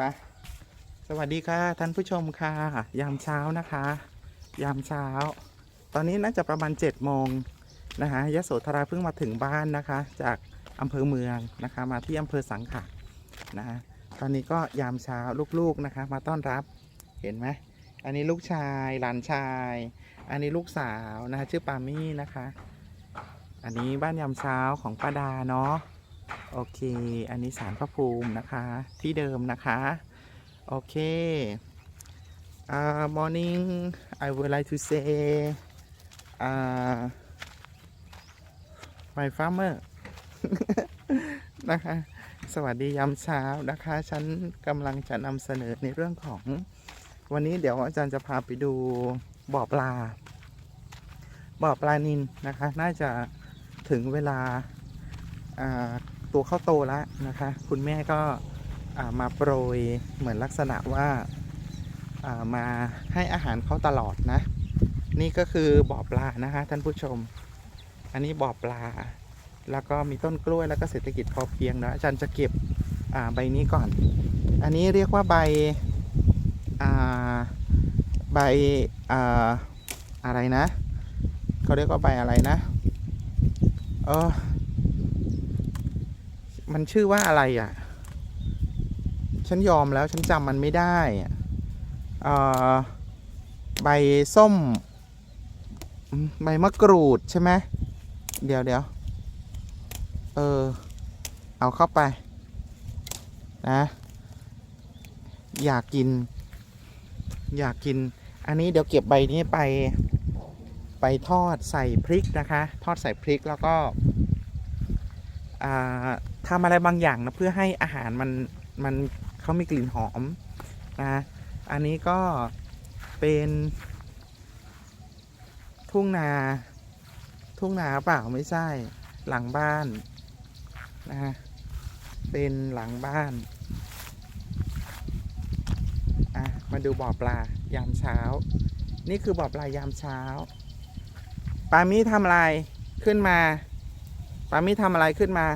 ปะสวัสดีค่ะ ท่านผู้ชมค่ะ ยามเช้านะคะ ยามเช้า ตอนนี้น่าจะประมาณ7จ็ดโมงนะคะยะโสธราเพิ่งมาถึงบ้านนะคะ จากอำเภอเมืองนะคะ มาที่อำเภอสังขะนะคะตอนนี้ก็ยามเช้าลูกๆนะคะ มาต้อนรับเห็นไหมอันนี้ลูกชายหลานชาย อันนี้ลูกสาวนะคะชื่อปามี่นะคะ อันนี้บ้านยามเช้าของป้าดาเนาะ โอเค อันนี้สารพระภูมินะคะ ที่เดิมนะคะ โอเค uh, morning I would like to say uh, my farmer นะคะ สวัสดียามเช้านะคะ ฉันกำลังจะนำเสนอในเรื่องของ วันนี้เดี๋ยวอาจารย์จะพาไปดูบ่อปลา บ่อปลานินนะคะ น่าจะถึงเวลาอ่า ตัวเข้าโตแล้วนะคะ คุณแม่ก็มาโปรยเหมือนลักษณะว่าามาให้อาหารเขาตลอดนะ นี่ก็คือบ่อปลานะคะท่านผู้ชม อันนี้บ่อปลา แล้วก็มีต้นกล้วยแล้วก็เศรษฐกิจพอเพียงนะอาจารย์จะเก็บใบนี้ก่อน อันนี้เรียกว่าใบใบออะไรนะเขาเรียกว่าใบอะไรนะ เออ มันชื่อว่าอะไรอะ ฉันยอมแล้วฉันจำมันไม่ได้อะเอ่อใบส้ม ใบมะกรูดใช่ไหมเดี๋ยวเดี๋ยวเออ เอาเข้าไป นะ อยากกิน อยากกิน อันนี้เดี๋ยวเก็บใบนี้ไป ไปทอดใส่พริกนะคะ ทอดใส่พริกแล้วก็ ทำอะไรบางอย่างนะเพื่อให้อาหารมันมันเขามีกลิ่นหอมนะอันนี้ก็เป็นทุ่งนา ทุ่งนาเปล่าไม่ใช่หลังบ้านนะเป็นหลังบ้านอะมาดูบ่อปลายามเช้า นี่คือบ่อปลายามเช้าปามี่ทำอะไรขึ้นมา ปามี่ทำอะไรขึ้นมา